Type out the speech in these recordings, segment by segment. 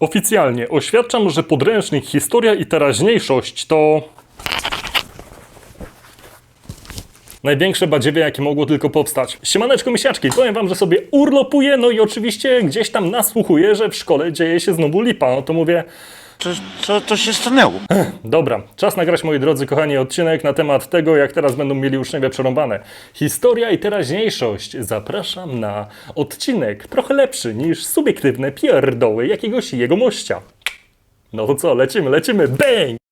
Oficjalnie oświadczam, że podręcznik Historia i teraźniejszość to Największe badziewie, jakie mogło tylko powstać. Siemaneczko misiaczki, powiem wam, że sobie urlopuję, no i oczywiście gdzieś tam nasłuchuję, że w szkole dzieje się znowu lipa. No to mówię, Co, co, co się stanęło? dobra, czas nagrać, moi drodzy kochani, odcinek na temat tego, jak teraz będą mieli uczniowie przerąbane. Historia i teraźniejszość. Zapraszam na odcinek trochę lepszy niż subiektywne pierdoły jakiegoś jego mościa. No to co, lecimy, lecimy, bang!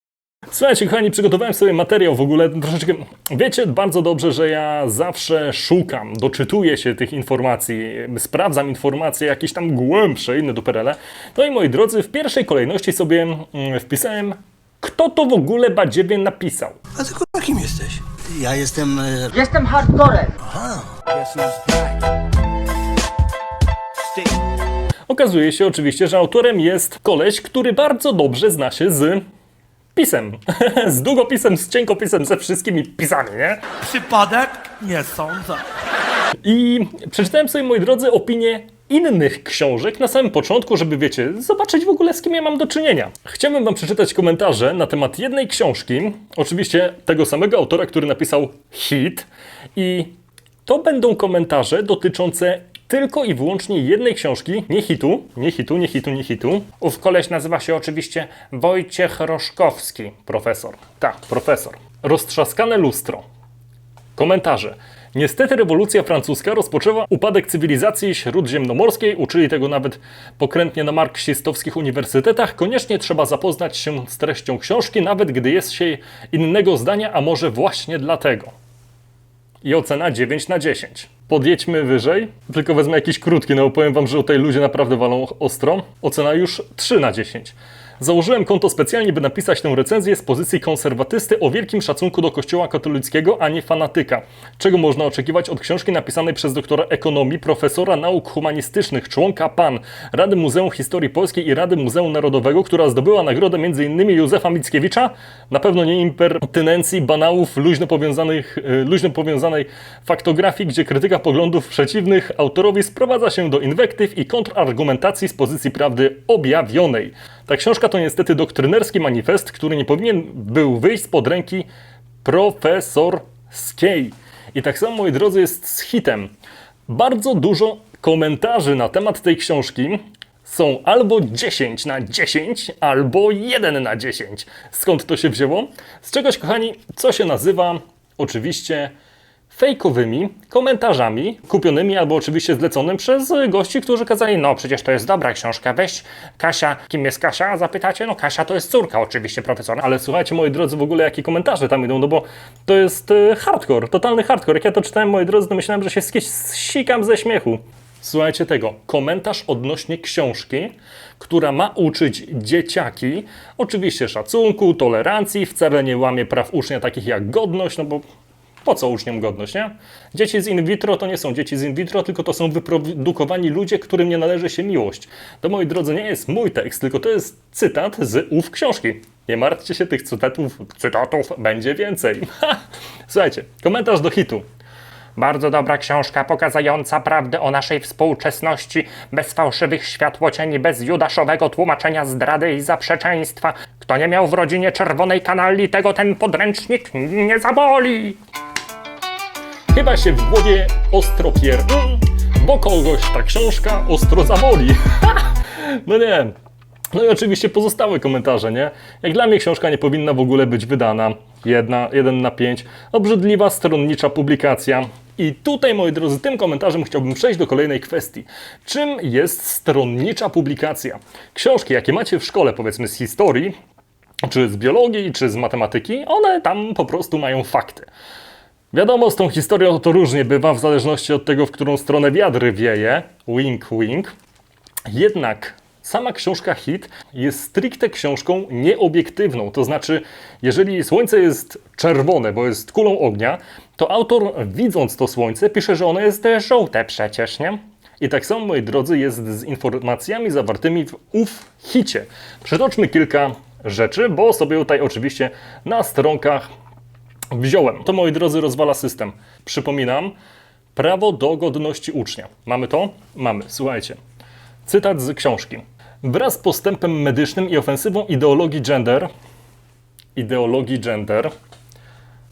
Słuchajcie, kochani, przygotowałem sobie materiał w ogóle troszeczkę. Wiecie bardzo dobrze, że ja zawsze szukam, doczytuję się tych informacji, sprawdzam informacje jakieś tam głębsze, inne duperele. No i moi drodzy, w pierwszej kolejności sobie mm, wpisałem, kto to w ogóle badziewie napisał. A ty kurwa kim jesteś? Ja jestem... E, Jestem hardcorem. Okazuje się oczywiście, że autorem jest koleś, który bardzo dobrze zna się z pisem. z długopisem, z cienkopisem, ze wszystkimi pisami, nie? Przypadek? Nie sądzę. I przeczytałem sobie, moi drodzy, opinie innych książek na samym początku, żeby, wiecie, zobaczyć w ogóle z kim ja mam do czynienia. Chciałbym wam przeczytać komentarze na temat jednej książki, oczywiście tego samego autora, który napisał Hit i to będą komentarze dotyczące tylko i wyłącznie jednej książki, nie hitu, nie hitu, nie hitu, nie hitu. Ów koleś nazywa się oczywiście Wojciech Roszkowski, profesor. Tak, profesor. Roztrzaskane lustro. Komentarze. Niestety rewolucja francuska rozpoczęła upadek cywilizacji śródziemnomorskiej, uczyli tego nawet pokrętnie na marksistowskich uniwersytetach. Koniecznie trzeba zapoznać się z treścią książki, nawet gdy jest się innego zdania, a może właśnie dlatego. I ocena 9 na 10. Podjedźmy wyżej, tylko wezmę jakiś krótki, no bo powiem wam, że tutaj ludzie naprawdę walą ostro. Ocena już 3 na 10. Założyłem konto specjalnie, by napisać tę recenzję z pozycji konserwatysty o wielkim szacunku do kościoła katolickiego, a nie fanatyka. Czego można oczekiwać od książki napisanej przez doktora ekonomii, profesora nauk humanistycznych, członka PAN, Rady Muzeum Historii Polskiej i Rady Muzeum Narodowego, która zdobyła nagrodę m.in. Józefa Mickiewicza? Na pewno nie impertynencji, banałów, luźno, powiązanych, y, luźno powiązanej faktografii, gdzie krytyka poglądów przeciwnych autorowi sprowadza się do inwektyw i kontrargumentacji z pozycji prawdy objawionej. Ta książka to niestety doktrynerski manifest, który nie powinien był wyjść spod ręki profesorskiej. I tak samo, moi drodzy, jest z hitem. Bardzo dużo komentarzy na temat tej książki są albo 10 na 10, albo 1 na 10. Skąd to się wzięło? Z czegoś, kochani, co się nazywa oczywiście fejkowymi komentarzami kupionymi albo oczywiście zleconym przez gości, którzy kazali, no przecież to jest dobra książka, weź Kasia, kim jest Kasia? Zapytacie, no Kasia to jest córka oczywiście profesora, ale słuchajcie moi drodzy w ogóle jakie komentarze tam idą, no bo to jest e, hardcore, totalny hardcore. Jak ja to czytałem moi drodzy, to myślałem, że się sikam ze śmiechu. Słuchajcie tego, komentarz odnośnie książki, która ma uczyć dzieciaki, oczywiście szacunku, tolerancji, wcale nie łamie praw ucznia takich jak godność, no bo po co uczniom godność, nie? Dzieci z in vitro to nie są dzieci z in vitro, tylko to są wyprodukowani ludzie, którym nie należy się miłość. To, moi drodzy, nie jest mój tekst, tylko to jest cytat z ów książki. Nie martwcie się, tych cytatów, cytatów będzie więcej. Słuchajcie, komentarz do hitu. Bardzo dobra książka pokazująca prawdę o naszej współczesności, bez fałszywych światłocieni, bez judaszowego tłumaczenia zdrady i zaprzeczeństwa. Kto nie miał w rodzinie czerwonej kanali, tego ten podręcznik nie zaboli. Chyba się w głowie ostro pier... bo kogoś ta książka ostro zaboli. no nie. No i oczywiście pozostałe komentarze, nie? Jak dla mnie książka nie powinna w ogóle być wydana. Jedna, jeden na pięć. Obrzydliwa, stronnicza publikacja. I tutaj, moi drodzy, tym komentarzem chciałbym przejść do kolejnej kwestii. Czym jest stronnicza publikacja? Książki, jakie macie w szkole, powiedzmy z historii, czy z biologii, czy z matematyki, one tam po prostu mają fakty. Wiadomo, z tą historią to różnie bywa, w zależności od tego, w którą stronę wiatr wieje. Wink, wink. Jednak sama książka Hit jest stricte książką nieobiektywną. To znaczy, jeżeli słońce jest czerwone, bo jest kulą ognia, to autor, widząc to słońce, pisze, że ono jest żółte przecież, nie? I tak samo, moi drodzy, jest z informacjami zawartymi w ów hicie. Przytoczmy kilka rzeczy, bo sobie tutaj oczywiście na stronkach wziąłem. To, moi drodzy, rozwala system. Przypominam, prawo do godności ucznia. Mamy to? Mamy. Słuchajcie. Cytat z książki. Wraz z postępem medycznym i ofensywą ideologii gender, ideologii gender,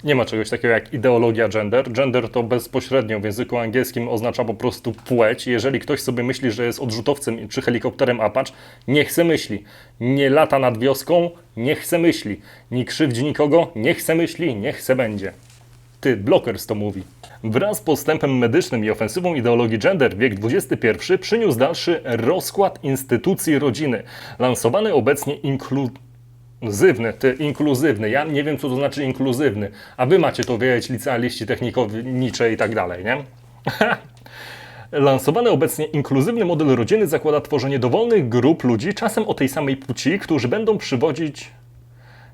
nie ma czegoś takiego jak ideologia gender. Gender to bezpośrednio w języku angielskim oznacza po prostu płeć. Jeżeli ktoś sobie myśli, że jest odrzutowcem czy helikopterem Apache, niech se myśli. Nie lata nad wioską, niech se myśli. Nie krzywdzi nikogo, niech se myśli, niech se będzie. Ty, Blockers to mówi. Wraz z postępem medycznym i ofensywą ideologii gender wiek XXI przyniósł dalszy rozkład instytucji rodziny, lansowany obecnie inkluzywny, ty, inkluzywny. Ja nie wiem, co to znaczy inkluzywny, a wy macie to wiedzieć, licealiści technikownicze i tak dalej, nie? Lansowany obecnie inkluzywny model rodziny zakłada tworzenie dowolnych grup ludzi, czasem o tej samej płci, którzy będą przywodzić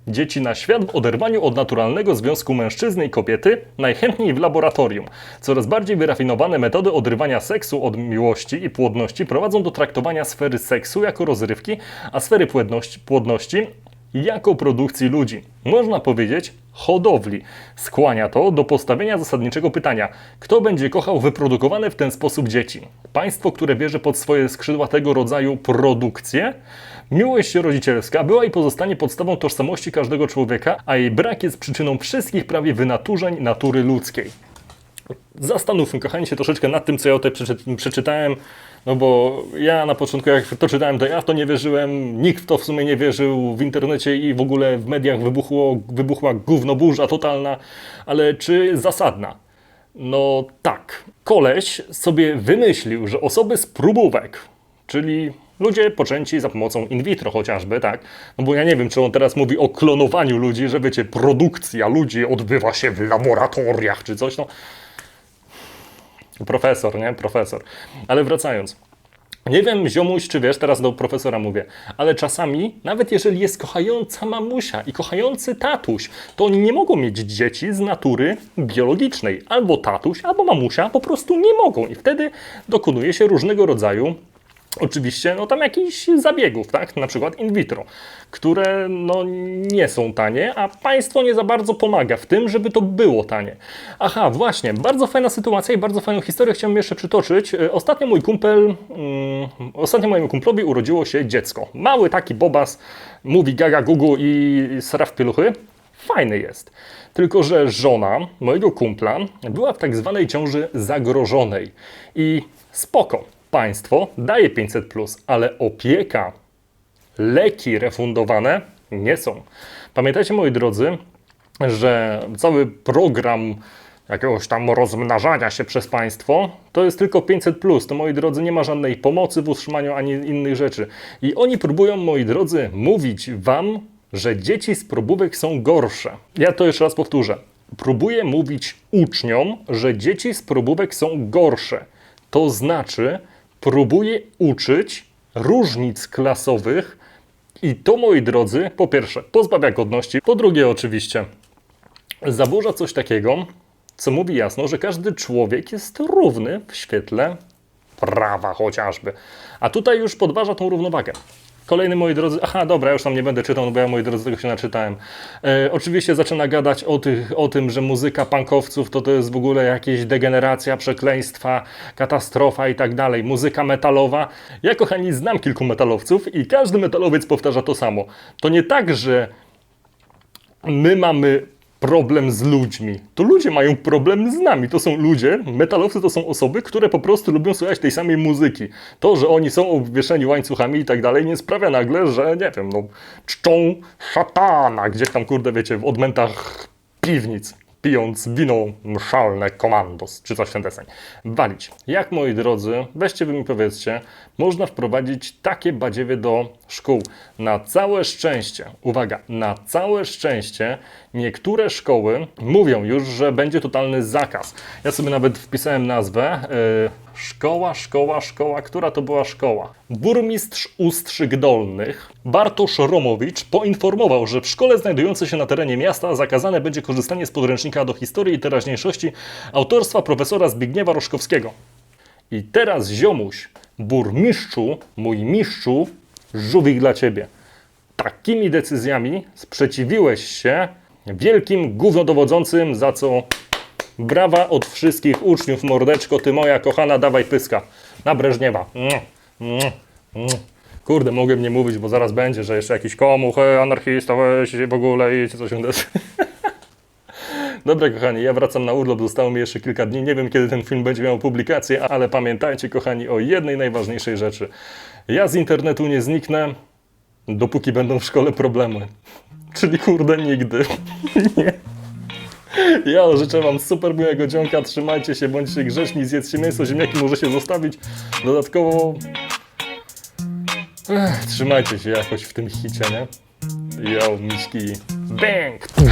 dzieci na świat w oderwaniu od naturalnego związku mężczyzny i kobiety, najchętniej w laboratorium. Coraz bardziej wyrafinowane metody odrywania seksu od miłości i płodności prowadzą do traktowania sfery seksu jako rozrywki, a sfery płodności jako produkcji ludzi. Można powiedzieć hodowli. Skłania to do postawienia zasadniczego pytania: kto będzie kochał wyprodukowane w ten sposób dzieci? Państwo, które bierze pod swoje skrzydła tego rodzaju produkcję? Miłość rodzicielska była i pozostanie podstawą tożsamości każdego człowieka, a jej brak jest przyczyną wszystkich prawie wynaturzeń natury ludzkiej. Zastanówmy, kochani, się troszeczkę nad tym, co ja tutaj przeczy- przeczytałem, no bo ja na początku, jak to czytałem, to ja w to nie wierzyłem, nikt w to w sumie nie wierzył, w internecie i w ogóle w mediach wybuchło, wybuchła gównoburza totalna, ale czy zasadna? No tak. Koleś sobie wymyślił, że osoby z próbówek, czyli ludzie poczęci za pomocą in vitro chociażby, tak? No bo ja nie wiem, czy on teraz mówi o klonowaniu ludzi, że wiecie, produkcja ludzi odbywa się w laboratoriach czy coś, no. Profesor, nie? Profesor. Ale wracając. Nie wiem, ziomuś, czy wiesz, teraz do profesora mówię, ale czasami, nawet jeżeli jest kochająca mamusia i kochający tatuś, to oni nie mogą mieć dzieci z natury biologicznej. Albo tatuś, albo mamusia po prostu nie mogą. I wtedy dokonuje się różnego rodzaju Oczywiście, no tam jakichś zabiegów, tak? Na przykład in vitro, które no nie są tanie, a państwo nie za bardzo pomaga w tym, żeby to było tanie. Aha, właśnie, bardzo fajna sytuacja i bardzo fajną historię chciałem jeszcze przytoczyć. E, Ostatnio mój kumpel, mm, ostatnio mojemu kumplowi urodziło się dziecko. Mały taki bobas, mówi gaga gugu i sra pieluchy. Fajny jest. Tylko, że żona mojego kumpla była w tak zwanej ciąży zagrożonej. I spoko, państwo daje 500, ale opieka, leki refundowane nie są. Pamiętajcie, moi drodzy, że cały program jakiegoś tam rozmnażania się przez państwo, to jest tylko 500. To moi drodzy, nie ma żadnej pomocy w utrzymaniu ani innych rzeczy. I oni próbują, moi drodzy, mówić wam, że dzieci z probówek są gorsze. Ja to jeszcze raz powtórzę. Próbuję mówić uczniom, że dzieci z probówek są gorsze. To znaczy, próbuję uczyć różnic klasowych i to, moi drodzy, po pierwsze, pozbawia godności, po drugie, oczywiście, zaburza coś takiego, co mówi jasno, że każdy człowiek jest równy w świetle prawa chociażby. A tutaj już podważa tą równowagę. Kolejny, moi drodzy, aha, dobra, już tam nie będę czytał, bo ja, moi drodzy, tego się naczytałem. E, oczywiście zaczyna gadać o, tych, o tym, że muzyka punkowców to to jest w ogóle jakieś degeneracja, przekleństwa, katastrofa i tak dalej. Muzyka metalowa. Ja, kochani, znam kilku metalowców i każdy metalowiec powtarza to samo. To nie tak, że my mamy problem z ludźmi. To ludzie mają problem z nami. To są ludzie, metalowcy to są osoby, które po prostu lubią słuchać tej samej muzyki. To, że oni są obwieszeni łańcuchami i tak dalej, nie sprawia nagle, że nie wiem, no, czczą szatana gdzieś tam, kurde, wiecie, w odmętach piwnic. Pijąc wino mszalne komandos, czy coś w ten deseń. Walić. Jak, moi drodzy, weźcie wy mi powiedzcie, można wprowadzić takie badziewie do szkół. Na całe szczęście, uwaga, na całe szczęście niektóre szkoły mówią już, że będzie totalny zakaz. Ja sobie nawet wpisałem nazwę. Yy, szkoła, szkoła, szkoła. Która to była szkoła? Burmistrz Ustrzyk Dolnych, Bartosz Romowicz, poinformował, że w szkole znajdującej się na terenie miasta zakazane będzie korzystanie z podręcznika do historii i teraźniejszości autorstwa profesora Zbigniewa Roszkowskiego. I teraz, ziomuś, burmistrzu, mój mistrzu, żółwik dla ciebie. Takimi decyzjami sprzeciwiłeś się wielkim gównodowodzącym, za co brawa od wszystkich uczniów, mordeczko, ty moja kochana, dawaj pyska. Na Breżniewa. Mm, mm, mm. Kurde, mogłem nie mówić, bo zaraz będzie, że jeszcze jakiś komuch, e, anarchista, weź w ogóle i coś się Dobra, kochani, ja wracam na urlop, zostało mi jeszcze kilka dni. Nie wiem, kiedy ten film będzie miał publikację, ale pamiętajcie, kochani, o jednej najważniejszej rzeczy. Ja z internetu nie zniknę, dopóki będą w szkole problemy. Czyli kurde, nigdy. nie. Ja życzę Wam super miłego dzionka, trzymajcie się, bądźcie grzeczni, zjedzcie mięso, ziemniaki może się zostawić. Dodatkowo... Ech, trzymajcie się jakoś w tym hicie, nie? Yo, miśki. Bang!